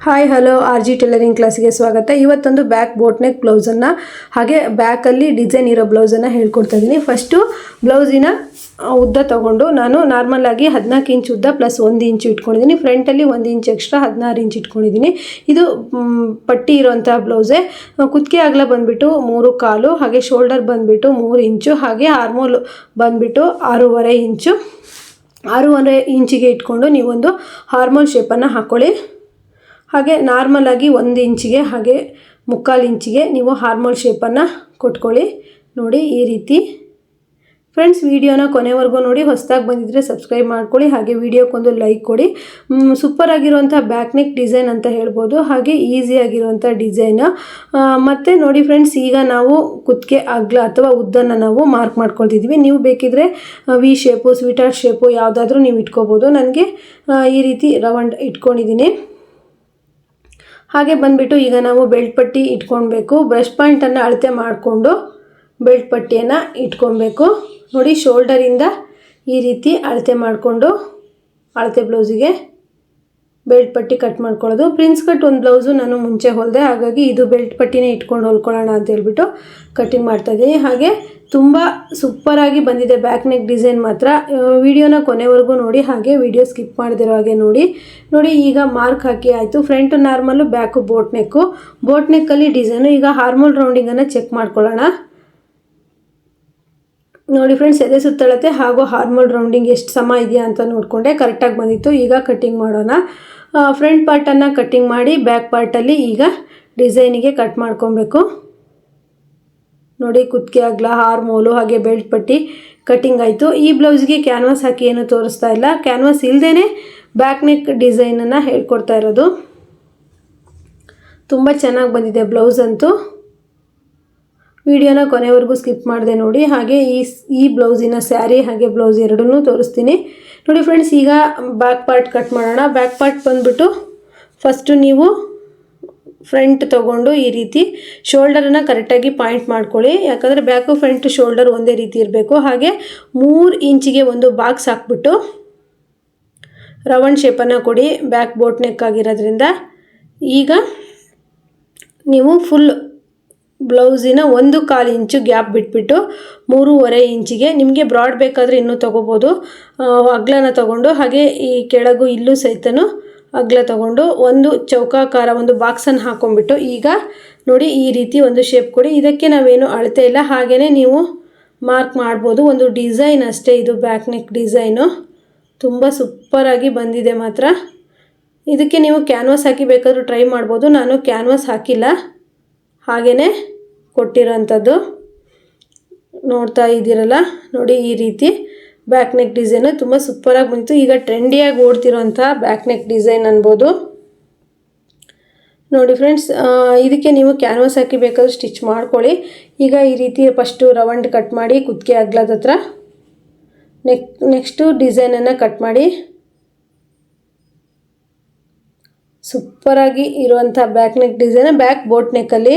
Hi hello R G tailoring ಕ್ಲಾಸಿಗೆ ಸ್ವಾಗತ. ಇವತ್ತೊಂದು ಬ್ಯಾಕ್ ಬೋಟ್ ನೆಕ್ ಬ್ಲೌಸನ್ನು ಹಾಗೆ ಬ್ಯಾಕಲ್ಲಿ ಡಿಸೈನ್ ಇರೋ ಬ್ಲೌಸನ್ನು ಹೇಳ್ಕೊಡ್ತಾ ಇದ್ದೀನಿ ಫಸ್ಟು ಬ್ಲೌಸಿನ ಉದ್ದ ತಗೊಂಡು ನಾನು ನಾರ್ಮಲಾಗಿ ಹದಿನಾಲ್ಕು ಇಂಚ್ ಉದ್ದ ಪ್ಲಸ್ ಒಂದು ಇಂಚು ಇಟ್ಕೊಂಡಿದ್ದೀನಿ ಫ್ರಂಟಲ್ಲಿ ಒಂದು ಇಂಚ್ ಎಕ್ಸ್ಟ್ರಾ ಹದಿನಾರು ಇಂಚ್ ಇಟ್ಕೊಂಡಿದ್ದೀನಿ ಇದು ಪಟ್ಟಿ ಇರೋಂಥ ಬ್ಲೌಸೇ ಕುತ್ತಿಗೆ ಆಗಲ ಬಂದುಬಿಟ್ಟು ಮೂರು ಕಾಲು, ಹಾಗೆ ಶೋಲ್ಡರ್ ಬಂದುಬಿಟ್ಟು ಮೂರು ಇಂಚು ಹಾಗೆ ಆರ್ಮೋಲ್ ಬಂದುಬಿಟ್ಟು ಆರೂವರೆ ಇಂಚು ಆರೂವರೆ ಇಂಚಿಗೆ ಇಟ್ಕೊಂಡು ನೀವೊಂದು ಹಾರ್ಮೋಲ್ ಶೇಪನ್ನು ಹಾಕ್ಕೊಳ್ಳಿ ಹಾಗೆ ನಾರ್ಮಲಾಗಿ ಒಂದು ಇಂಚಿಗೆ ಹಾಗೆ ಮುಕ್ಕಾಲು ಇಂಚಿಗೆ ನೀವು ಹಾರ್ಮೋಲ್ ಶೇಪನ್ನು ಕೊಟ್ಕೊಳ್ಳಿ. ನೋಡಿ ಈ ರೀತಿ. ಫ್ರೆಂಡ್ಸ್ ವಿಡಿಯೋನ ಕೊನೆವರೆಗೂ ನೋಡಿ. ಹೊಸದಾಗಿ ಬಂದಿದ್ದರೆ ಸಬ್ಸ್ಕ್ರೈಬ್ ಮಾಡ್ಕೊಳ್ಳಿ. ಹಾಗೆ ವೀಡಿಯೋಕ್ಕೊಂದು ಲೈಕ್ ಕೊಡಿ. ಸೂಪರ್ ಆಗಿರುವಂಥ ಬ್ಯಾಕ್ನೆಕ್ ಡಿಸೈನ್ ಅಂತ ಹೇಳ್ಬೋದು. ಹಾಗೆ ಈಸಿ ಆಗಿರುವಂಥ ಡಿಸೈನ್ ಮತ್ತು ನೋಡಿ ಫ್ರೆಂಡ್ಸ್ ಈಗ ನಾವು ಕುತ್ತಿಗೆ ಅಗ್ಲ ಅಥವಾ ಉದ್ದನ್ನು ನಾವು ಮಾರ್ಕ್ ಮಾಡ್ಕೊಳ್ತಿದ್ವಿ. ನೀವು ಬೇಕಿದ್ರೆ ವಿ ಶೇಪು ಸ್ವೀಟರ್ ಶೇಪು ಯಾವುದಾದ್ರೂ ನೀವು ಇಟ್ಕೋಬೋದು. ನನಗೆ ಈ ರೀತಿ ರವಂಡ್ ಇಟ್ಕೊಂಡಿದ್ದೀನಿ. ಹಾಗೆ ಬಂದುಬಿಟ್ಟು ಈಗ ನಾವು ಬೆಲ್ಟ್ ಪಟ್ಟಿ ಇಟ್ಕೊಳ್ಬೇಕು ಬ್ರಷ್ ಪಾಯಿಂಟನ್ನು ಅಳತೆ ಮಾಡಿಕೊಂಡು ಬೆಲ್ಟ್ ಪಟ್ಟಿಯನ್ನು ಇಟ್ಕೊಬೇಕು ನೋಡಿ ಶೋಲ್ಡರಿಂದ ಈ ರೀತಿ ಅಳತೆ ಮಾಡಿಕೊಂಡು, ಅಳತೆ ಬ್ಲೌಸಿಗೆ ಬೆಲ್ಟ್ ಪಟ್ಟಿ ಕಟ್ ಮಾಡ್ಕೊಳ್ಳೋದು. ಪ್ರಿನ್ಸ್ ಕಟ್ ಒಂದು ಬ್ಲೌಸು ನಾನು ಮುಂಚೆ ಹೊಲಿದೆ, ಹಾಗಾಗಿ ಇದು ಬೆಲ್ಟ್ ಪಟ್ಟಿನೇ ಇಟ್ಕೊಂಡು ಹೊಲ್ಕೊಳ್ಳೋಣ ಅಂತ ಹೇಳ್ಬಿಟ್ಟು ಕಟ್ಟಿಂಗ್ ಮಾಡ್ತಾಯಿದ್ದೀನಿ ಹಾಗೆ ತುಂಬ ಸೂಪರಾಗಿ ಬಂದಿದೆ ಬ್ಯಾಕ್ ನೆಕ್ ಡಿಸೈನ್ ಮಾತ್ರ. ವಿಡಿಯೋನ ಕೊನೆವರೆಗೂ ನೋಡಿ, ಹಾಗೆ ವಿಡಿಯೋ ಸ್ಕಿಪ್ ಮಾಡದಿರೋ ಹಾಗೆ ನೋಡಿ. ನೋಡಿ, ಈಗ ಮಾರ್ಕ್ ಹಾಕಿ ಆಯಿತು. Front normal back boat neck boat ನೆಕ್ಕಲ್ಲಿ design ಈಗ ಹಾರ್ಮೋಲ್ ರೌಂಡಿಂಗನ್ನು ಚೆಕ್ ಮಾಡ್ಕೊಳ್ಳೋಣ. ನೋಡಿ ಫ್ರೆಂಡ್ಸ್ ಎದೆ ಸುತ್ತಳತೆ ಹಾಗೂ ಹಾರ್ಮೋಲ್ ರೌಂಡಿಂಗ್ ಎಷ್ಟು ಸಮ ಇದೆಯಾ ಅಂತ ನೋಡಿಕೊಂಡೆ. ಕರೆಕ್ಟಾಗಿ ಬಂದಿತ್ತು. ಈಗ ಕಟ್ಟಿಂಗ್ ಮಾಡೋಣ. ಫ್ರಂಟ್ ಪಾರ್ಟನ್ನು ಕಟ್ಟಿಂಗ್ ಮಾಡಿ ಬ್ಯಾಕ್ ಪಾರ್ಟಲ್ಲಿ ಈಗ ಡಿಸೈನಿಗೆ ಕಟ್ ಮಾಡ್ಕೊಬೇಕು. ನೋಡಿ ಕುತ್ತಿಗೆ ಅಗ್ಲ ಹಾರ್ಮೋಲು ಹಾಗೆ ಬೆಲ್ಟ್ ಪಟ್ಟಿ ಕಟ್ಟಿಂಗ್ ಆಯಿತು. ಈ ಬ್ಲೌಸ್ಗೆ ಕ್ಯಾನ್ವಾಸ್ ಹಾಕಿ ಏನು ತೋರಿಸ್ತಾ ಇಲ್ಲ. ಕ್ಯಾನ್ವಾಸ್ ಇಲ್ಲದೇ ಬ್ಯಾಕ್ ನೆಕ್ ಡಿಸೈನನ್ನು ಹೇಳ್ಕೊಡ್ತಾ ಇರೋದು. ತುಂಬ ಚೆನ್ನಾಗಿ ಬಂದಿದೆ ಬ್ಲೌಸ್ ಅಂತೂ. ವಿಡಿಯೋನ ಕೊನೆವರೆಗೂ ಸ್ಕಿಪ್ ಮಾಡಿದೆ ನೋಡಿ. ಹಾಗೆ ಈ ಈ ಬ್ಲೌಸಿನ ಸ್ಯಾರಿ ಹಾಗೆ ಬ್ಲೌಸ್ ಎರಡನ್ನೂ ತೋರಿಸ್ತೀನಿ. ನೋಡಿ ಫ್ರೆಂಡ್ಸ್, ಈಗ ಬ್ಯಾಕ್ ಪಾರ್ಟ್ ಕಟ್ ಮಾಡೋಣ. ಬ್ಯಾಕ್ ಪಾರ್ಟ್ ಬಂದುಬಿಟ್ಟು ಫಸ್ಟು ನೀವು ಫ್ರಂಟ್ ತೊಗೊಂಡು ಈ ರೀತಿ ಶೋಲ್ಡರನ್ನು ಕರೆಕ್ಟಾಗಿ ಪಾಯಿಂಟ್ ಮಾಡ್ಕೊಳ್ಳಿ. ಯಾಕಂದರೆ ಬ್ಯಾಕು ಫ್ರಂಟ್ ಶೋಲ್ಡರ್ ಒಂದೇ ರೀತಿ ಇರಬೇಕು. ಹಾಗೆ ಮೂರು ಇಂಚಿಗೆ ಒಂದು ಬಾಕ್ಸ್ ಹಾಕ್ಬಿಟ್ಟು ರೌಂಡ್ ಶೇಪನ್ನು ಕೊಡಿ. ಬ್ಯಾಕ್ ಬೋಟ್ ನೆಕ್ ಆಗಿರೋದ್ರಿಂದ. ಈಗ ನೀವು ಫುಲ್ ಬ್ಲೌಸಿನ ಒಂದು ಕಾಲು ಇಂಚು ಗ್ಯಾಪ್ ಬಿಟ್ಬಿಟ್ಟು ಮೂರುವರೆ ಇಂಚಿಗೆ ನಿಮಗೆ ಬ್ರಾಡ್ ಬೇಕಾದರೆ ಇನ್ನೂ ತೊಗೋಬೋದು. ಅಗ್ಲನ ತೊಗೊಂಡು, ಹಾಗೆ ಈ ಕೆಳಗು ಇಲ್ಲೂ ಸಹಿತನೂ ಅಗ್ಲ ತೊಗೊಂಡು ಒಂದು ಚೌಕಾಕಾರ, ಒಂದು ಬಾಕ್ಸನ್ನು ಹಾಕ್ಕೊಂಡ್ಬಿಟ್ಟು ಈಗ ನೋಡಿ ಈ ರೀತಿ ಒಂದು ಶೇಪ್ ಕೊಡಿ. ಇದಕ್ಕೆ ನಾವೇನು ಅಳತೆ ಇಲ್ಲ ಹಾಗೆಯೇ ನೀವು ಮಾರ್ಕ್ ಮಾಡ್ಬೋದು. ಒಂದು ಡಿಸೈನ್ ಅಷ್ಟೇ ಇದು ಬ್ಯಾಕ್ ನೆಕ್ ಡಿಸೈನು ತುಂಬ ಸೂಪರಾಗಿ ಬಂದಿದೆ ಮಾತ್ರ. ಇದಕ್ಕೆ ನೀವು ಕ್ಯಾನ್ವಾಸ್ ಹಾಕಿ ಬೇಕಾದರೂ ಟ್ರೈ ಮಾಡ್ಬೋದು. ನಾನು ಕ್ಯಾನ್ವಾಸ್ ಹಾಕಿಲ್ಲ. ಹಾಗೆಯೇ ಕೊಟ್ಟಿರೋಂಥದ್ದು. ನೋಡ್ತಾ ಇದ್ದೀರಲ್ಲ? ನೋಡಿ ಈ ರೀತಿ ಬ್ಯಾಕ್ ನೆಕ್ ಡಿಸೈನು ತುಂಬ ಸೂಪರಾಗಿ ಬಂತು ಈಗ ಟ್ರೆಂಡಿಯಾಗಿ ಓಡ್ತಿರೋಂಥ ಬ್ಯಾಕ್ ನೆಕ್ ಡಿಸೈನ್ ಅನ್ಬೋದು. ನೋಡಿ ಫ್ರೆಂಡ್ಸ್ ಇದಕ್ಕೆ ನೀವು ಕ್ಯಾನ್ವಾಸ್ ಹಾಕಿ ಬೇಕಾದ್ರೂ ಸ್ಟಿಚ್ ಮಾಡ್ಕೊಳ್ಳಿ. ಈಗ ಈ ರೀತಿ ಫಸ್ಟು ರವಂಡ್ ಕಟ್ ಮಾಡಿ ಕುದಿಗೆ ಅಗ್ಲದ ಹತ್ರ ನೆಕ್ ನೆಕ್ಸ್ಟು ಡಿಸೈನನ್ನು ಕಟ್ ಮಾಡಿ ಸೂಪರಾಗಿ ಇರುವಂಥ back neck design back boat ನೆಕ್ಕಲ್ಲಿ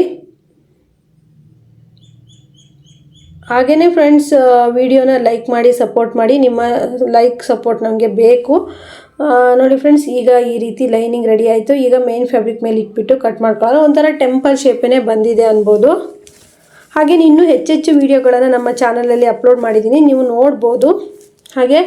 ಹಾಗೆಯೇ ಫ್ರೆಂಡ್ಸ್ ವಿಡಿಯೋನ ಲೈಕ್ ಮಾಡಿ ಸಪೋರ್ಟ್ ಮಾಡಿ, ನಿಮ್ಮ ಲೈಕ್ ಸಪೋರ್ಟ್ ನಮಗೆ ಬೇಕು. ನೋಡಿ ಫ್ರೆಂಡ್ಸ್ ಈಗ ಈ ರೀತಿ ಲೈನಿಂಗ್ ರೆಡಿ ಆಯಿತು. ಈಗ ಮೇನ್ ಫ್ಯಾಬ್ರಿಕ್ ಮೇಲೆ ಇಟ್ಬಿಟ್ಟು ಕಟ್ ಮಾಡ್ಕೊಳ್ಳೋಣ. ಒಂಥರ ಟೆಂಪಲ್ ಶೇಪೇ ಬಂದಿದೆ ಅನ್ಬೋದು. ಹಾಗೆ ಇನ್ನೂ ಹೆಚ್ಚೆಚ್ಚು ವೀಡಿಯೋಗಳನ್ನು ನಮ್ಮ ಚಾನಲಲ್ಲಿ ಅಪ್ಲೋಡ್ ಮಾಡಿದ್ದೀನಿ. ನೀವು ನೋಡ್ಬೋದು. ಹಾಗೆ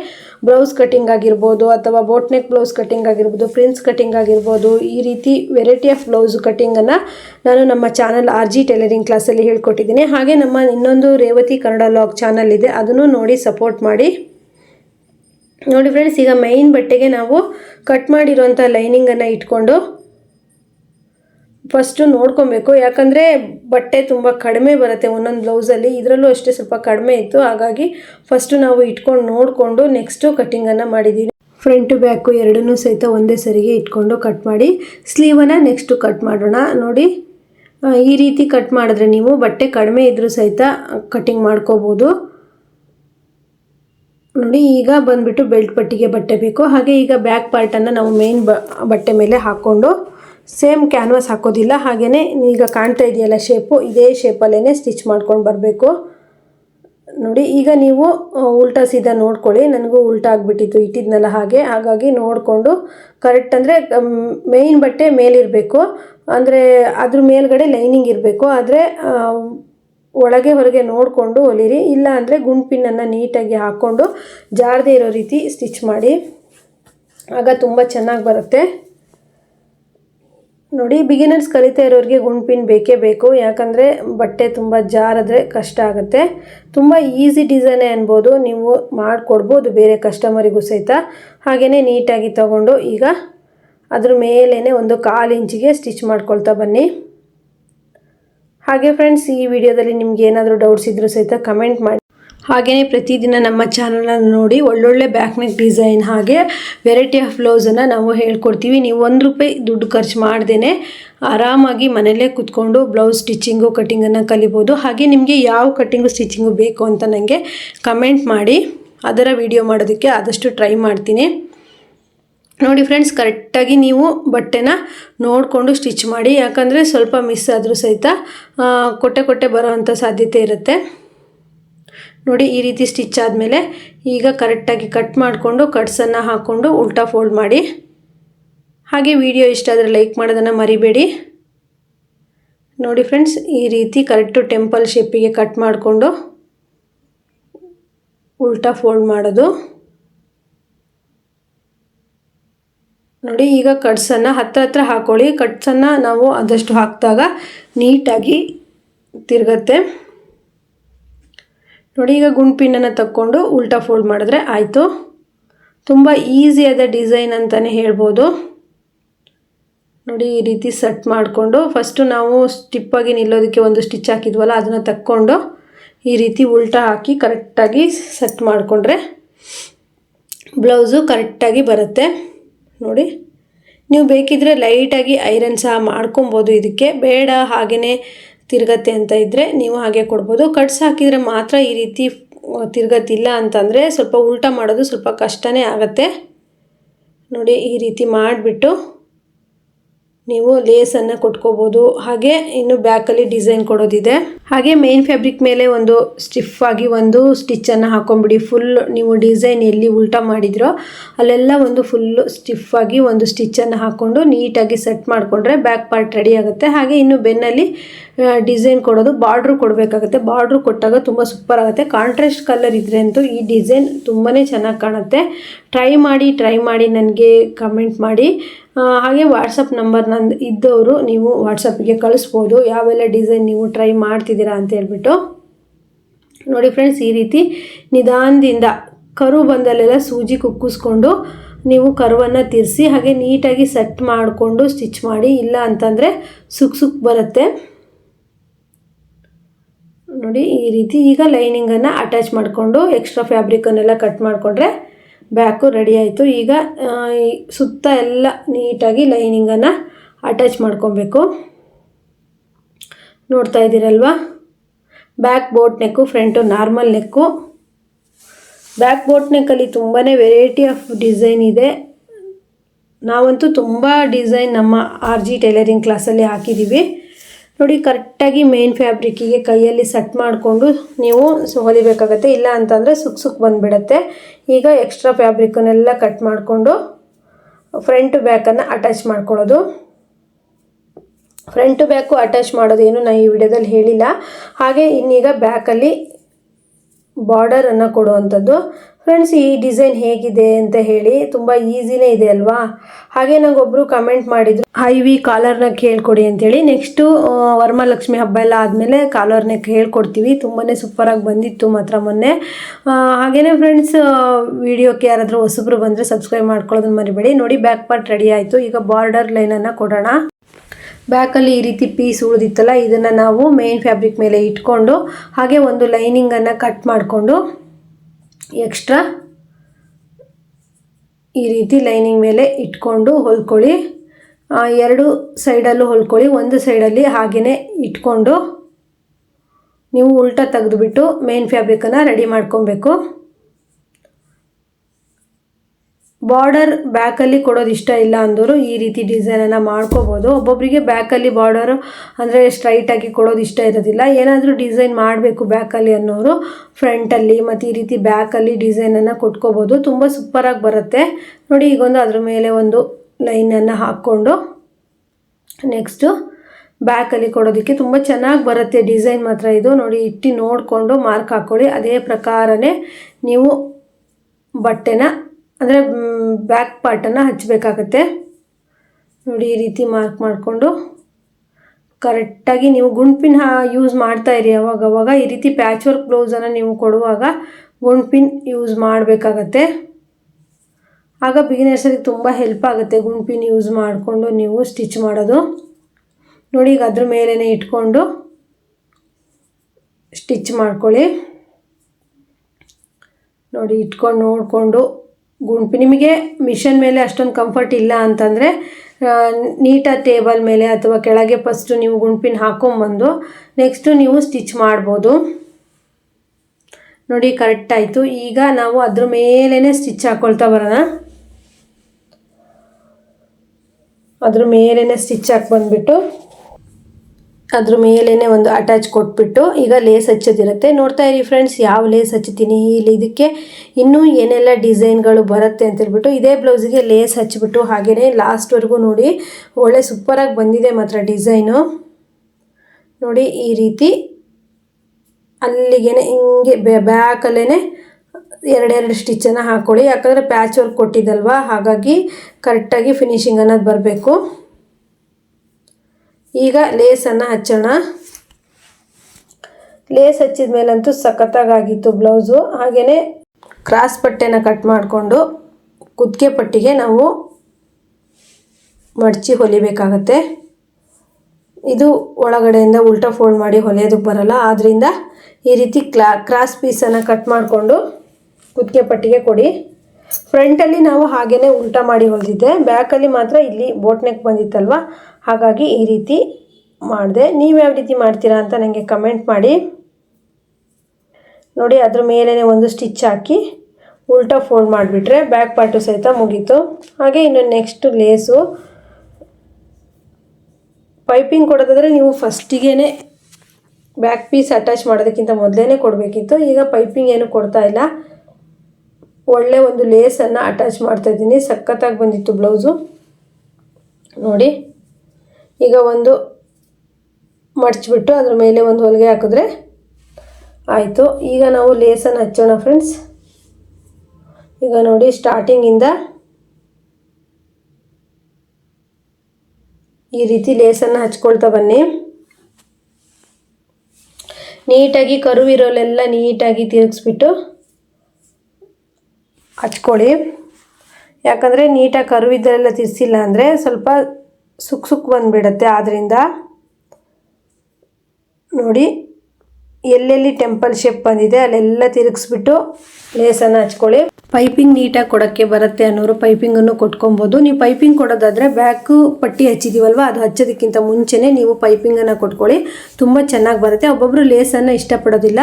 ಬ್ಲೌಸ್ ಕಟ್ಟಿಂಗ್ ಆಗಿರ್ಬೋದು ಅಥವಾ ಬೋಟ್ ನೆಕ್ ಬ್ಲೌಸ್ ಕಟ್ಟಿಂಗ್ ಆಗಿರ್ಬೋದು ಪ್ರಿನ್ಸ್ ಕಟ್ಟಿಂಗ್ ಆಗಿರ್ಬೋದು, ಈ ರೀತಿ ವೆರೈಟಿ ಆಫ್ ಬ್ಲೌಸ್ ಕಟ್ಟಿಂಗನ್ನು ನಾನು ನಮ್ಮ ಚಾನಲ್ ಆರ್ ಜಿ ಟೈಲರಿಂಗ್ ಕ್ಲಾಸಲ್ಲಿ ಹೇಳ್ಕೊಟ್ಟಿದ್ದೀನಿ. ಹಾಗೆ ನಮ್ಮ ಇನ್ನೊಂದು ರೇವತಿ ಕನ್ನಡ ಲಾಗ್ ಚಾನಲ್ ಇದೆ, ಅದನ್ನು ನೋಡಿ ಸಪೋರ್ಟ್ ಮಾಡಿ. ನೋಡಿ ಫ್ರೆಂಡ್ಸ್ ಈಗ ಮೈನ್ ಬಟ್ಟೆಗೆ ನಾವು ಕಟ್ ಮಾಡಿರುವಂಥ ಲೈನಿಂಗನ್ನು ಇಟ್ಕೊಂಡು ಫಸ್ಟು ನೋಡ್ಕೊಬೇಕು. ಯಾಕಂದರೆ ಬಟ್ಟೆ ತುಂಬ ಕಡಿಮೆ ಬರುತ್ತೆ ಒಂದೊಂದು ಬ್ಲೌಸಲ್ಲಿ ಇದರಲ್ಲೂ ಅಷ್ಟೇ ಸ್ವಲ್ಪ ಕಡಿಮೆ ಇತ್ತು. ಹಾಗಾಗಿ ಫಸ್ಟು ನಾವು ಇಟ್ಕೊಂಡು ನೋಡಿಕೊಂಡು ನೆಕ್ಸ್ಟು ಕಟ್ಟಿಂಗನ್ನು ಮಾಡಿದ್ದೀವಿ ಫ್ರಂಟು ಬ್ಯಾಕು ಎರಡನ್ನೂ ಸಹಿತ ಒಂದೇ ಸರಿಗೆ ಇಟ್ಕೊಂಡು ಕಟ್ ಮಾಡಿ ಸ್ಲೀವನ್ನು ನೆಕ್ಸ್ಟು ಕಟ್ ಮಾಡೋಣ. ನೋಡಿ ಈ ರೀತಿ ಕಟ್ ಮಾಡಿದ್ರೆ ನೀವು ಬಟ್ಟೆ ಕಡಿಮೆ ಇದ್ದರೂ ಸಹಿತ ಕಟ್ಟಿಂಗ್ ಮಾಡ್ಕೋಬೋದು. ನೋಡಿ, ಈಗ ಬಂದ್ಬಿಟ್ಟು ಬೆಲ್ಟ್ ಪಟ್ಟಿಗೆ ಬಟ್ಟೆ ಬೇಕು. ಹಾಗೆ ಈಗ ಬ್ಯಾಕ್ ಪಾರ್ಟನ್ನು ನಾವು ಮೇನ್ ಬಟ್ಟೆ ಮೇಲೆ ಹಾಕ್ಕೊಂಡು ಸೇಮ್ ಕ್ಯಾನ್ವಾಸ್ ಹಾಕೋದಿಲ್ಲ ಹಾಗೇ ಈಗ ಕಾಣ್ತಾ ಇದೆಯಲ್ಲ ಶೇಪು ಇದೇ ಶೇಪಲ್ಲೇ ಸ್ಟಿಚ್ ಮಾಡ್ಕೊಂಡು ಬರಬೇಕು. ನೋಡಿ, ಈಗ ನೀವು ಉಲ್ಟಾ ಸೀದಾ ನೋಡ್ಕೊಳ್ಳಿ, ನನಗೂ ಉಲ್ಟಾ ಆಗಿಬಿಟ್ಟಿತ್ತು, ಇಟ್ಟಿದ್ನಲ್ಲ ಹಾಗೆ, ಹಾಗಾಗಿ ನೋಡಿಕೊಂಡು ಕರೆಕ್ಟ್ ಅಂದರೆ ಮೇಯ್ನ್ ಬಟ್ಟೆ ಮೇಲಿರಬೇಕು. ಅಂದರೆ, ಅದ್ರ ಮೇಲ್ಗಡೆ ಲೈನಿಂಗ್ ಇರಬೇಕು, ಆದರೆ ಒಳಗೆ ಹೊರಗೆ ನೋಡಿಕೊಂಡು ಹೊಲಿರಿ, ಇಲ್ಲ ಅಂದರೆ ಗುಂಡ್ಪಿನ್ನನ್ನು ನೀಟಾಗಿ ಹಾಕ್ಕೊಂಡು ಜಾರದೇ ಇರೋ ರೀತಿ ಸ್ಟಿಚ್ ಮಾಡಿ. ಆಗ ತುಂಬ ಚೆನ್ನಾಗಿ ಬರುತ್ತೆ. ನೋಡಿ ಬಿಗಿನರ್ಸ್ ಕಲಿತಾ ಇರೋರಿಗೆ ಗುಂಡ್ಪಿನ್ ಬೇಕೇ ಬೇಕು. ಯಾಕಂದರೆ ಬಟ್ಟೆ ತುಂಬ ಜಾರಿದ್ರೆ ಕಷ್ಟ ಆಗುತ್ತೆ. ತುಂಬ ಈಸಿ ಡಿಸೈನೇ ಅನ್ಬೋದು. ನೀವು ಮಾಡಿಕೊಡ್ಬೋದು ಬೇರೆ ಕಸ್ಟಮರಿಗೂ ಸಹಿತ. ಹಾಗೆಯೇ ನೀಟಾಗಿ ತಗೊಂಡು ಈಗ ಅದ್ರ ಮೇಲೇ ಒಂದು ಕಾಲು ಇಂಚಿಗೆ ಸ್ಟಿಚ್ ಮಾಡ್ಕೊಳ್ತಾ ಬನ್ನಿ. ಹಾಗೆ ಫ್ರೆಂಡ್ಸ್ ಈ ವಿಡಿಯೋದಲ್ಲಿ ನಿಮ್ಗೆ ಏನಾದರೂ ಡೌಟ್ಸ್ ಇದ್ದರೂ ಸಹಿತ ಕಮೆಂಟ್ ಮಾಡಿ. ಹಾಗೆಯೇ ಪ್ರತಿದಿನ ನಮ್ಮ ಚಾನಲನ್ನು ನೋಡಿ ಒಳ್ಳೊಳ್ಳೆ ಬ್ಯಾಕ್ ನೆಕ್ ಡಿಸೈನ್ ಹಾಗೆ ವೆರೈಟಿ ಆಫ್ ಬ್ಲೌಸನ್ನು ನಾವು ಹೇಳ್ಕೊಡ್ತೀವಿ. ನೀವು ಒಂದು ರೂಪಾಯಿ ದುಡ್ಡು ಖರ್ಚು ಮಾಡ್ದೇ ಆರಾಮಾಗಿ ಮನೆಯಲ್ಲೇ ಕೂತ್ಕೊಂಡು ಬ್ಲೌಸ್ ಸ್ಟಿಚಿಂಗು ಕಟ್ಟಿಂಗನ್ನು ಕಲಿಬೋದು. ಹಾಗೆ ನಿಮಗೆ ಯಾವ ಕಟ್ಟಿಂಗು ಸ್ಟಿಚಿಂಗು ಬೇಕು ಅಂತ ನನಗೆ ಕಮೆಂಟ್ ಮಾಡಿ. ಅದರ ವಿಡಿಯೋ ಮಾಡೋದಕ್ಕೆ ಆದಷ್ಟು ಟ್ರೈ ಮಾಡ್ತೀನಿ. ನೋಡಿ ಫ್ರೆಂಡ್ಸ್ ಕರೆಕ್ಟಾಗಿ ನೀವು ಬಟ್ಟೆನ ನೋಡಿಕೊಂಡು ಸ್ಟಿಚ್ ಮಾಡಿ. ಯಾಕಂದರೆ ಸ್ವಲ್ಪ ಮಿಸ್ ಆದರೂ ಸಹಿತ ಕೊಟ್ಟೆ ಕೊಟ್ಟೆ ಬರೋವಂಥ ಸಾಧ್ಯತೆ ಇರುತ್ತೆ. ನೋಡಿ ಈ ರೀತಿ ಸ್ಟಿಚ್ ಆದಮೇಲೆ ಈಗ ಕರೆಕ್ಟಾಗಿ ಕಟ್ ಮಾಡಿಕೊಂಡು ಕಟ್ಸನ್ನು ಹಾಕ್ಕೊಂಡು ಉಲ್ಟಾ ಫೋಲ್ಡ್ ಮಾಡಿ. ಹಾಗೆ ವಿಡಿಯೋ ಇಷ್ಟ ಆದರೆ ಲೈಕ್ ಮಾಡೋದನ್ನು ಮರಿಬೇಡಿ. ನೋಡಿ ಫ್ರೆಂಡ್ಸ್ ಈ ರೀತಿ ಕರೆಕ್ಟು ಟೆಂಪಲ್ ಶೇಪಿಗೆ ಕಟ್ ಮಾಡಿಕೊಂಡು ಉಲ್ಟಾ ಫೋಲ್ಡ್ ಮಾಡೋದು. ನೋಡಿ ಈಗ ಕಟ್ಸನ್ನು ಹತ್ರ ಹತ್ರ ಹಾಕ್ಕೊಳ್ಳಿ ಕಟ್ಸನ್ನು ನಾವು ಆದಷ್ಟು ಹಾಕಿದಾಗ ನೀಟಾಗಿ ತಿರುಗತ್ತೆ. ನೋಡಿ, ಈಗ ಗುಂಡ್ಪಿನ್ನನ್ನು ತಕ್ಕೊಂಡು ಉಲ್ಟಾ ಫೋಲ್ಡ್ ಮಾಡಿದ್ರೆ ಆಯಿತು. ತುಂಬ ಈಸಿಯಾದ ಡಿಸೈನ್ ಅಂತಲೇ ಹೇಳ್ಬೋದು. ನೋಡಿ, ಈ ರೀತಿ ಸೆಟ್ ಮಾಡಿಕೊಂಡು ಫಸ್ಟು ನಾವು ಸ್ಟಿಪ್ಪಾಗಿ ನಿಲ್ಲೋದಕ್ಕೆ ಒಂದು ಸ್ಟಿಚ್ ಹಾಕಿದ್ವಲ್ಲ, ಅದನ್ನು ತಕ್ಕೊಂಡು ಈ ರೀತಿ ಉಲ್ಟಾ ಹಾಕಿ ಕರೆಕ್ಟಾಗಿ ಸೆಟ್ ಮಾಡಿಕೊಂಡ್ರೆ ಬ್ಲೌಸು ಕರೆಕ್ಟಾಗಿ ಬರುತ್ತೆ. ನೋಡಿ, ನೀವು ಬೇಕಿದ್ರೆ ಲೈಟಾಗಿ ಐರನ್ ಸಹ ಮಾಡ್ಕೊಬೋದು. ಇದಕ್ಕೆ ಬೇಡ ಹಾಗೆಯೇ ತಿರುಗತ್ತೆ ಅಂತ ಇದ್ದರೆ ನೀವು ಹಾಗೆ ಕೊಡ್ಬೋದು. ಕಟ್ಸ್ ಹಾಕಿದರೆ ಮಾತ್ರ ಈ ರೀತಿ ತಿರುಗತ್ತಿಲ್ಲ ಅಂತಂದರೆ ಸ್ವಲ್ಪ ಉಲ್ಟ ಮಾಡೋದು ಸ್ವಲ್ಪ ಕಷ್ಟನೇ ಆಗುತ್ತೆ. ನೋಡಿ, ಈ ರೀತಿ ಮಾಡಿಬಿಟ್ಟು ನೀವು ಲೇಸನ್ನು ಕೊಟ್ಕೋಬೋದು. ಹಾಗೆ ಇನ್ನು ಬ್ಯಾಕಲ್ಲಿ ಡಿಸೈನ್ ಕೊಡೋದಿದೆ. ಹಾಗೆ ಮೇನ್ ಫ್ಯಾಬ್ರಿಕ್ ಮೇಲೆ ಒಂದು ಸ್ಟಿಫ್ ಆಗಿ ಒಂದು ಸ್ಟಿಚ್ಚನ್ನು ಹಾಕೊಂಬಿಡಿ. ಫುಲ್ ನೀವು ಡಿಸೈನ್ ಎಲ್ಲಿ ಉಲ್ಟಾ ಮಾಡಿದ್ರೋ ಅಲ್ಲೆಲ್ಲ ಒಂದು ಫುಲ್ಲು ಸ್ಟಿಫ್ ಆಗಿ ಒಂದು ಸ್ಟಿಚ್ಚನ್ನು ಹಾಕ್ಕೊಂಡು ನೀಟಾಗಿ ಸೆಟ್ ಮಾಡಿಕೊಂಡ್ರೆ ಬ್ಯಾಕ್ ಪಾರ್ಟ್ ರೆಡಿ ಆಗುತ್ತೆ. ಹಾಗೆ ಇನ್ನು ಬೆನ್ನಲ್ಲಿ ಡಿಸೈನ್ ಕೊಡೋದು. ಬಾರ್ಡ್ರು ಕೊಡಬೇಕಾಗುತ್ತೆ. ಬಾರ್ಡ್ರು ಕೊಟ್ಟಾಗ ತುಂಬ ಸೂಪರ್ ಆಗುತ್ತೆ. ಕಾಂಟ್ರಾಸ್ಟ್ ಕಲರ್ ಇದ್ರೆ ಅಂತೂ ಈ ಡಿಸೈನ್ ತುಂಬಾ ಚೆನ್ನಾಗಿ ಕಾಣುತ್ತೆ. ಟ್ರೈ ಮಾಡಿ ಟ್ರೈ ಮಾಡಿ ನನಗೆ ಕಮೆಂಟ್ ಮಾಡಿ. ಹಾಗೆ ವಾಟ್ಸಪ್ ನಂಬರ್ ನಂದು ಇದ್ದವರು ನೀವು ವಾಟ್ಸಪ್ಗೆ ಕಳಿಸ್ಬೋದು. ಯಾವೆಲ್ಲ ಡಿಸೈನ್ ನೀವು ಟ್ರೈ ಮಾಡ್ತಿದ್ದೀರಾ ಅಂತ ಹೇಳ್ಬಿಟ್ಟು. ನೋಡಿ ಫ್ರೆಂಡ್ಸ್ ಈ ರೀತಿ ನಿಧಾನದಿಂದ ಕರು ಬಂದಲ್ಲೆಲ್ಲ ಸೂಜಿ ಕುಕ್ಕಿಸ್ಕೊಂಡು ನೀವು ಕರುವನ್ನು ತಿರ್ಸಿ ಹಾಗೆ ನೀಟಾಗಿ ಸೆಟ್ ಮಾಡಿಕೊಂಡು ಸ್ಟಿಚ್ ಮಾಡಿ. ಇಲ್ಲ ಅಂತಂದರೆ ಸುಕ್ ಸುಕ್ ಬರುತ್ತೆ. ನೋಡಿ, ಈ ರೀತಿ ಈಗ ಲೈನಿಂಗನ್ನು ಅಟ್ಯಾಚ್ ಮಾಡಿಕೊಂಡು ಎಕ್ಸ್ಟ್ರಾ ಫ್ಯಾಬ್ರಿಕನ್ನೆಲ್ಲ ಕಟ್ ಮಾಡಿಕೊಂಡ್ರೆ ಬ್ಯಾಕು ರೆಡಿ ಆಯಿತು. ಈಗ ಸುತ್ತ ಎಲ್ಲ ನೀಟಾಗಿ ಲೈನಿಂಗನ್ನು ಅಟ್ಯಾಚ್ ಮಾಡ್ಕೊಬೇಕು. ನೋಡ್ತಾ ಇದ್ದೀರಲ್ವಾ? Back boat neck front normal neck back boat ನೆಕ್ಕಲ್ಲಿ ತುಂಬಾ ವೆರೈಟಿ ಆಫ್ ಡಿಸೈನ್ ಇದೆ. ನಾವಂತೂ ತುಂಬ ಡಿಸೈನ್ ನಮ್ಮ ಆರ್ ಜಿ ಟೈಲರಿಂಗ್ ಕ್ಲಾಸಲ್ಲಿ ಹಾಕಿದ್ದೀವಿ ನೋಡಿ, ಕರೆಕ್ಟಾಗಿ ಮೇನ್ ಫ್ಯಾಬ್ರಿಕ್ಕಿಗೆ ಕೈಯಲ್ಲಿ ಸೆಟ್ ಮಾಡಿಕೊಂಡು ನೀವು ಹೊಲಿಬೇಕಾಗತ್ತೆ. ಇಲ್ಲ ಅಂತಂದರೆ ಸುಕ್ ಸುಕ್ ಬಂದುಬಿಡತ್ತೆ. ಈಗ ಎಕ್ಸ್ಟ್ರಾ ಫ್ಯಾಬ್ರಿಕನ್ನೆಲ್ಲ ಕಟ್ ಮಾಡಿಕೊಂಡು ಫ್ರಂಟ್ ಬ್ಯಾಕನ್ನು ಅಟ್ಯಾಚ್ ಮಾಡ್ಕೊಳ್ಳೋದು. ಫ್ರಂಟ್ ಬ್ಯಾಕು ಅಟ್ಯಾಚ್ ಮಾಡೋದೇನು ನಾನು ಈ ವಿಡಿಯೋದಲ್ಲಿ ಹೇಳಿಲ್ಲ. ಹಾಗೆ ಇನ್ನೀಗ ಬ್ಯಾಕಲ್ಲಿ ಬಾರ್ಡರನ್ನು ಕೊಡುವಂಥದ್ದು. ಫ್ರೆಂಡ್ಸ್ ಈ ಡಿಸೈನ್ ಹೇಗಿದೆ ಅಂತ ಹೇಳಿ ತುಂಬ ಈಸಿನೇ ಇದೆ ಅಲ್ವಾ? ಹಾಗೆ ನಂಗೊಬ್ಬರು ಕಮೆಂಟ್ ಮಾಡಿದ್ರು ಐ ವಿ ಕಾಲರ್ನ ಹೇಳ್ಕೊಡಿ ಅಂತೇಳಿ ನೆಕ್ಸ್ಟು ವರಮಹಾಲಕ್ಷ್ಮಿ ಹಬ್ಬ ಎಲ್ಲ ಆದಮೇಲೆ ಕಾಲರ್ನ ಹೇಳ್ಕೊಡ್ತೀವಿ ತುಂಬಾ ಸೂಪರಾಗಿ ಬಂದಿತ್ತು ಮಾತ್ರ ಮೊನ್ನೆ. ಹಾಗೆಯೇ ಫ್ರೆಂಡ್ಸ್ ವಿಡಿಯೋಕ್ಕೆ ಯಾರಾದರೂ ಹೊಸಬ್ರು ಬಂದರೆ ಸಬ್ಸ್ಕ್ರೈಬ್ ಮಾಡ್ಕೊಳ್ಳೋದನ್ನ ಮರಿಬೇಡಿ. ನೋಡಿ ಬ್ಯಾಕ್ ಪಾರ್ಟ್ ರೆಡಿ ಆಯಿತು. ಈಗ ಬಾರ್ಡರ್ ಲೈನನ್ನು ಕೊಡೋಣ. ಬ್ಯಾಕಲ್ಲಿ ಈ ರೀತಿ ಪೀಸ್ ಉಳಿದಿತ್ತಲ್ಲ, ಇದನ್ನು ನಾವು ಮೇನ್ ಫ್ಯಾಬ್ರಿಕ್ ಮೇಲೆ ಇಟ್ಕೊಂಡು ಹಾಗೆ ಒಂದು ಲೈನಿಂಗನ್ನು ಕಟ್ ಮಾಡಿಕೊಂಡು ಎಕ್ಸ್ಟ್ರಾ ಈ ರೀತಿ ಲೈನಿಂಗ್ ಮೇಲೆ ಇಟ್ಕೊಂಡು ಹೊಲ್ಕೊಳ್ಳಿ. ಎರಡು ಸೈಡಲ್ಲೂ ಹೊಲ್ಕೊಳ್ಳಿ, ಒಂದು ಸೈಡಲ್ಲಿ ಹಾಗೆಯೇ ಇಟ್ಕೊಂಡು ನೀವು ಉಲ್ಟಾ ತೆಗೆದುಬಿಟ್ಟು ಮೇನ್ ಫ್ಯಾಬ್ರಿಕನ್ನು ರೆಡಿ ಮಾಡ್ಕೊಬೇಕು. ಬಾರ್ಡರ್ ಬ್ಯಾಕಲ್ಲಿ ಕೊಡೋದು ಇಷ್ಟ ಇಲ್ಲ ಅಂದರು ಈ ರೀತಿ ಡಿಸೈನನ್ನು ಮಾಡ್ಕೋಬೋದು. ಒಬ್ಬೊಬ್ಬರಿಗೆ ಬ್ಯಾಕಲ್ಲಿ ಬಾರ್ಡರು ಅಂದರೆ ಸ್ಟ್ರೈಟಾಗಿ ಕೊಡೋದು ಇಷ್ಟ ಇರೋದಿಲ್ಲ. ಏನಾದರೂ ಡಿಸೈನ್ ಮಾಡಬೇಕು ಬ್ಯಾಕಲ್ಲಿ ಅನ್ನೋರು ಫ್ರಂಟಲ್ಲಿ ಮತ್ತು ಈ ರೀತಿ ಬ್ಯಾಕಲ್ಲಿ ಡಿಸೈನನ್ನು ಕೊಟ್ಕೋಬೋದು. ತುಂಬ ಸೂಪರಾಗಿ ಬರುತ್ತೆ. ನೋಡಿ, ಈಗೊಂದು ಅದ್ರ ಮೇಲೆ ಒಂದು ಲೈನನ್ನು ಹಾಕ್ಕೊಂಡು ನೆಕ್ಸ್ಟು ಬ್ಯಾಕಲ್ಲಿ ಕೊಡೋದಕ್ಕೆ ತುಂಬ ಚೆನ್ನಾಗಿ ಬರುತ್ತೆ ಡಿಸೈನ್ ಮಾತ್ರ ಇದು. ನೋಡಿ, ಇಟ್ಟು ನೋಡಿಕೊಂಡು ಮಾರ್ಕ್ ಹಾಕ್ಕೊಳ್ಳಿ ಅದೇ ಪ್ರಕಾರನೇ ನೀವು ಬಟ್ಟೆನ ಅಂದರೆ ಬ್ಯಾಕ್ ಪಾರ್ಟನ್ನು ಹಚ್ಚಬೇಕಾಗತ್ತೆ ನೋಡಿ, ಈ ರೀತಿ ಮಾರ್ಕ್ ಮಾಡಿಕೊಂಡು ಕರೆಕ್ಟಾಗಿ ನೀವು ಗುಂಡ್ಪಿನ್ ಯೂಸ್ ಮಾಡ್ತಾ ಇರಿ ಅವಾಗವಾಗ ಅವಾಗ. ಈ ರೀತಿ ಪ್ಯಾಚ್ ವರ್ಕ್ ಬ್ಲೌಸನ್ನು ನೀವು ಕೊಡುವಾಗ ಗುಂಡ್ಪಿನ್ ಯೂಸ್ ಮಾಡಬೇಕಾಗತ್ತೆ. ಆಗ ಬಿಗಿನರ್ಸರಿಗೆ ತುಂಬ ಹೆಲ್ಪ್ ಆಗುತ್ತೆ ಗುಂಡ್ಪಿನ್ ಯೂಸ್ ಮಾಡಿಕೊಂಡು ನೀವು ಸ್ಟಿಚ್ ಮಾಡೋದು. ನೋಡಿ, ಈಗ ಅದ್ರ ಮೇಲೇ ಇಟ್ಕೊಂಡು ಸ್ಟಿಚ್ ಮಾಡ್ಕೊಳ್ಳಿ. ನೋಡಿ, ಇಟ್ಕೊಂಡು ನೋಡಿಕೊಂಡು ಗುಂಪಿ. ನಿಮಗೆ ಮಿಷನ್ ಮೇಲೆ ಅಷ್ಟೊಂದು ಕಂಫರ್ಟ್ ಇಲ್ಲ ಅಂತಂದರೆ ನೀಟಾಗಿ ಟೇಬಲ್ ಮೇಲೆ ಅಥವಾ ಕೆಳಗೆ ಫಸ್ಟು ನೀವು ಗುಂಪಿನ ಹಾಕ್ಕೊಂಬಂದು ನೆಕ್ಸ್ಟು ನೀವು ಸ್ಟಿಚ್ ಮಾಡ್ಬೋದು. ನೋಡಿ ಕರೆಕ್ಟ್ ಆಯಿತು. ಈಗ ನಾವು ಅದ್ರ ಮೇಲೇ ಸ್ಟಿಚ್ ಹಾಕ್ಕೊಳ್ತಾ ಬರೋಣ. ಅದ್ರ ಮೇಲೇ ಸ್ಟಿಚ್ ಹಾಕಿ ಬಂದುಬಿಟ್ಟು. ಅದ್ರ ಮೇಲೇ ಒಂದು ಅಟ್ಯಾಚ್ ಕೊಟ್ಬಿಟ್ಟು ಈಗ ಲೇಸ್ ಹಚ್ಚೋದಿರುತ್ತೆ. ನೋಡ್ತಾ ಇರಿ ಫ್ರೆಂಡ್ಸ್ ಯಾವ ಲೇಸ್ ಹಚ್ಚುತ್ತೀನಿ ಇಲ್ಲಿ ಇದಕ್ಕೆ ಇನ್ನೂ ಏನೆಲ್ಲ ಡಿಸೈನ್ಗಳು ಬರುತ್ತೆ ಅಂತ ಹೇಳ್ಬಿಟ್ಟು ಇದೇ ಬ್ಲೌಸಿಗೆ ಲೇಸ್ ಹಚ್ಚಿಬಿಟ್ಟು ಹಾಗೆಯೇ ಲಾಸ್ಟ್ವರೆಗೂ ನೋಡಿ, ಒಳ್ಳೆ ಸೂಪರಾಗಿ ಬಂದಿದೆ ಮಾತ್ರ ಡಿಸೈನು ನೋಡಿ ಈ ರೀತಿ ಅಲ್ಲಿಗೆ ಹಿಂಗೆ ಬ್ಯಾಕಲ್ಲೇ ಎರಡೆರಡು ಸ್ಟಿಚ್ಚನ್ನು ಹಾಕ್ಕೊಳ್ಳಿ ಯಾಕಂದರೆ ಪ್ಯಾಚ್ ವರ್ಕ್ ಕೊಟ್ಟಿದ್ದಲ್ವ? ಹಾಗಾಗಿ ಕರೆಕ್ಟಾಗಿ ಫಿನಿಶಿಂಗ್ ಅನ್ನೋದು ಬರಬೇಕು. ಈಗ ಲೇಸನ್ನು ಹಚ್ಚೋಣ. ಲೇಸ್ ಹಚ್ಚಿದ ಮೇಲಂತೂ ಸಖತ್ತಾಗಿತ್ತು ಬ್ಲೌಸು. ಹಾಗೆಯೇ ಕ್ರಾಸ್ ಪಟ್ಟೆನ ಕಟ್ ಮಾಡಿಕೊಂಡು ಕುತ್ತಿಗೆ ಪಟ್ಟಿಗೆ ನಾವು ಮಡಚಿ ಹೊಲಿಬೇಕಾಗತ್ತೆ. ಇದು ಒಳಗಡೆಯಿಂದ ಉಲ್ಟಾ ಫೋಲ್ಡ್ ಮಾಡಿ ಹೊಲಿಯೋದಕ್ಕೆ ಬರಲ್ಲ. ಆದ್ದರಿಂದ ಈ ರೀತಿ ಕ್ಲಾ, ಕ್ರಾಸ್ ಪೀಸನ್ನು ಕಟ್ ಮಾಡಿಕೊಂಡು ಕುತ್ತಿಗೆ ಪಟ್ಟಿಗೆ ಕೊಡಿ. ಫ್ರಂಟಲ್ಲಿ ನಾವು ಹಾಗೆಯೇ ಉಲ್ಟಾ ಮಾಡಿ ಹೊಲಿದಿದ್ದೆ. ಬ್ಯಾಕಲ್ಲಿ ಮಾತ್ರ ಇಲ್ಲಿ ಬೋಟ್ನೆಕ್ ಬಂದಿತ್ತಲ್ವ? ಹಾಗಾಗಿ ಈ ರೀತಿ ಮಾಡಿದೆ. ನೀವು ಯಾವ ರೀತಿ ಮಾಡ್ತೀರಾ ಅಂತ ನನಗೆ ಕಮೆಂಟ್ ಮಾಡಿ. ನೋಡಿ, ಅದ್ರ ಮೇಲೇ ಒಂದು ಸ್ಟಿಚ್ ಹಾಕಿ ಉಲ್ಟಾ ಫೋಲ್ಡ್ ಮಾಡಿಬಿಟ್ರೆ ಬ್ಯಾಕ್ ಪಾರ್ಟು ಸಹಿತ ಮುಗೀತು. ಹಾಗೆ ಇನ್ನು ನೆಕ್ಸ್ಟ್ ಲೇಸು ಪೈಪಿಂಗ್ ಕೊಡೋದಾದರೆ ನೀವು ಫಸ್ಟಿಗೇ ಬ್ಯಾಕ್ ಪೀಸ್ ಅಟ್ಯಾಚ್ ಮಾಡೋದಕ್ಕಿಂತ ಮೊದಲೇ ಕೊಡಬೇಕಿತ್ತು. ಈಗ ಪೈಪಿಂಗ್ ಏನು ಕೊಡ್ತಾ ಇಲ್ಲ. ಒಳ್ಳೆ ಒಂದು ಲೇಸನ್ನು ಅಟ್ಯಾಚ್ ಮಾಡ್ತಾಯಿದ್ದೀನಿ ಸಖತ್ತಾಗಿ ಬಂದಿತ್ತು ಬ್ಲೌಸು ನೋಡಿ. ಈಗ ಒಂದು ಮಡಚಿಬಿಟ್ಟು ಅದ್ರ ಮೇಲೆ ಒಂದು ಹೊಲಿಗೆ ಹಾಕಿದ್ರೆ ಆಯಿತು. ಈಗ ನಾವು ಲೇಸನ್ನು ಹಚ್ಚೋಣ ಫ್ರೆಂಡ್ಸ್ ಈಗ ನೋಡಿ ಸ್ಟಾರ್ಟಿಂಗಿಂದ ಈ ರೀತಿ ಲೇಸನ್ನು ಹಚ್ಕೊಳ್ತಾ ಬನ್ನಿ. ನೀಟಾಗಿ ಕರುವಿರೋಲೆಲ್ಲ ನೀಟಾಗಿ ತಿರುಗಿಸ್ಬಿಟ್ಟು ಹಚ್ಕೊಳ್ಳಿ. ಯಾಕಂದರೆ ನೀಟಾಗಿ ಕರುವಿದ್ದರೆಲ್ಲ ತಿರ್ಸಿಲ್ಲ ಅಂದರೆ ಸ್ವಲ್ಪ ಸುಕ್ ಸುಕ್ ಬಂದುಬಿಡತ್ತೆ. ಆದ್ದರಿಂದ ನೋಡಿ, ಎಲ್ಲೆಲ್ಲಿ ಟೆಂಪಲ್ ಶೇಪ್ ಬಂದಿದೆ ಅಲ್ಲೆಲ್ಲ ತಿರುಗಿಸ್ಬಿಟ್ಟು ಲೇಸನ್ನು ಹಚ್ಕೊಳ್ಳಿ. ಪೈಪಿಂಗ್ ನೀಟಾಗಿ ಕೊಡೋಕ್ಕೆ ಬರುತ್ತೆ ಅನ್ನೋರು ಪೈಪಿಂಗನ್ನು ಕೊಟ್ಕೊಬೋದು. ನೀವು ಪೈಪಿಂಗ್ ಕೊಡೋದಾದರೆ ಬ್ಯಾಕು ಪಟ್ಟಿ ಹಚ್ಚಿದ್ದೀವಲ್ವ ಅದು ಹಚ್ಚೋದಕ್ಕಿಂತ ಮುಂಚೆನೇ ನೀವು ಪೈಪಿಂಗನ್ನು ಕೊಟ್ಕೊಳ್ಳಿ. ತುಂಬ ಚೆನ್ನಾಗಿ ಬರುತ್ತೆ. ಒಬ್ಬೊಬ್ಬರು ಲೇಸನ್ನು ಇಷ್ಟಪಡೋದಿಲ್ಲ.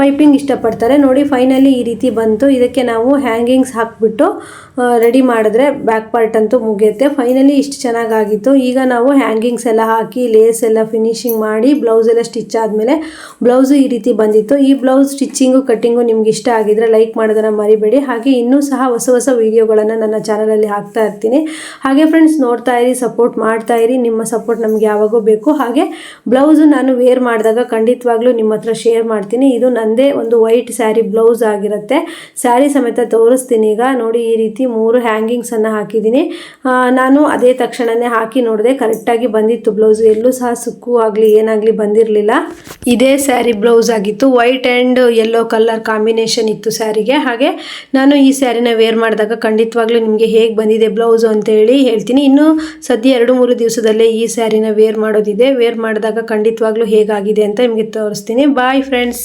ಪೈಪಿಂಗ್ ಇಷ್ಟಪಡ್ತಾರೆ. ನೋಡಿ ಫೈನಲಿ ಈ ರೀತಿ ಬಂತು. ಇದಕ್ಕೆ ನಾವು ಹ್ಯಾಂಗಿಂಗ್ಸ್ ಹಾಕಿಬಿಟ್ಟು ರೆಡಿ ಮಾಡಿದ್ರೆ ಬ್ಯಾಕ್ ಪಾರ್ಟ್ ಅಂತೂ ಮುಗಿಯುತ್ತೆ. ಫೈನಲಿ ಇಷ್ಟು ಚೆನ್ನಾಗಾಗಿತ್ತು. ಈಗ ನಾವು ಹ್ಯಾಂಗಿಂಗ್ಸ್ ಎಲ್ಲ ಹಾಕಿ ಲೇಸ್ ಎಲ್ಲ ಫಿನಿಶಿಂಗ್ ಮಾಡಿ ಬ್ಲೌಸ್ ಎಲ್ಲ ಸ್ಟಿಚ್ ಆದಮೇಲೆ ಬ್ಲೌಸು ಈ ರೀತಿ ಬಂದಿತ್ತು. ಈ ಬ್ಲೌಸ್ ಸ್ಟಿಚ್ಚಿಂಗು ಕಟ್ಟಿಂಗು ನಿಮ್ಗೆ ಇಷ್ಟ ಆಗಿದ್ರೆ ಲೈಕ್ ಮಾಡೋದನ್ನು ಮರಿಬೇಡಿ. ಹಾಗೆ ಇನ್ನೂ ಸಹ ಹೊಸ ಹೊಸ ವೀಡಿಯೋಗಳನ್ನು ನನ್ನ ಚಾನಲಲ್ಲಿ ಹಾಕ್ತಾ ಇರ್ತೀನಿ. ಹಾಗೆ ಫ್ರೆಂಡ್ಸ್ ನೋಡ್ತಾ ಇರಿ ಸಪೋರ್ಟ್ ಮಾಡ್ತಾ ಇರಿ. ನಿಮ್ಮ ಸಪೋರ್ಟ್ ನಮಗೆ ಯಾವಾಗೂ ಬೇಕು. ಹಾಗೆ ಬ್ಲೌಸು ನಾನು ವೇರ್ ಮಾಡಿದಾಗ ಖಂಡಿತವಾಗ್ಲೂ ನಿಮ್ಮ ಹತ್ರ ಶೇರ್ ಮಾಡ್ತೀನಿ. ಇದು ನನ್ನದೇ ಒಂದು ವೈಟ್ ಸ್ಯಾರಿ ಬ್ಲೌಸ್ ಆಗಿರುತ್ತೆ. ಸ್ಯಾರಿ ಸಮೇತ ತೋರಿಸ್ತೀನಿ ಈಗ. ನೋಡಿ ಈ ರೀತಿ ಮೂರು ಹ್ಯಾಂಗಿಂಗ್ಸನ್ನು ಹಾಕಿದ್ದೀನಿ. ನಾನು ಅದೇ ತಕ್ಷಣವೇ ಹಾಕಿ ನೋಡಿದೆ. ಕರೆಕ್ಟಾಗಿ ಬಂದಿತ್ತು ಬ್ಲೌಸು ಎಲ್ಲೂ ಸಹ ಸುಕ್ಕು ಆಗಲಿ, ಏನಾಗಲಿ ಬಂದಿರಲಿಲ್ಲ. ಇದೇ ಸ್ಯಾರಿ ಬ್ಲೌಸ್ ಆಗಿತ್ತು. White and yellow colour combination ಇತ್ತು ಸ್ಯಾರಿಗೆ ಹಾಗೆ ನಾನು ಈ ಸ್ಯಾರಿನ ವೇರ್ ಮಾಡಿದಾಗ ಖಂಡಿತವಾಗ್ಲೂ ನಿಮಗೆ ಹೇಗೆ ಬಂದಿದೆ ಬ್ಲೌಸು ಅಂತೇಳಿ ಹೇಳ್ತೀನಿ. ಇನ್ನು ಸದ್ಯ ಎರಡು, ಮೂರು ದಿವಸದಲ್ಲೇ ಈ ಸ್ಯಾರಿನ ವೇರ್ ಮಾಡೋದಿದೆ. ವೇರ್ ಮಾಡಿದಾಗ ಖಂಡಿತವಾಗ್ಲೂ ಹೇಗಾಗಿದೆ ಅಂತ ನಿಮಗೆ ತೋರಿಸ್ತೀನಿ. Bye friends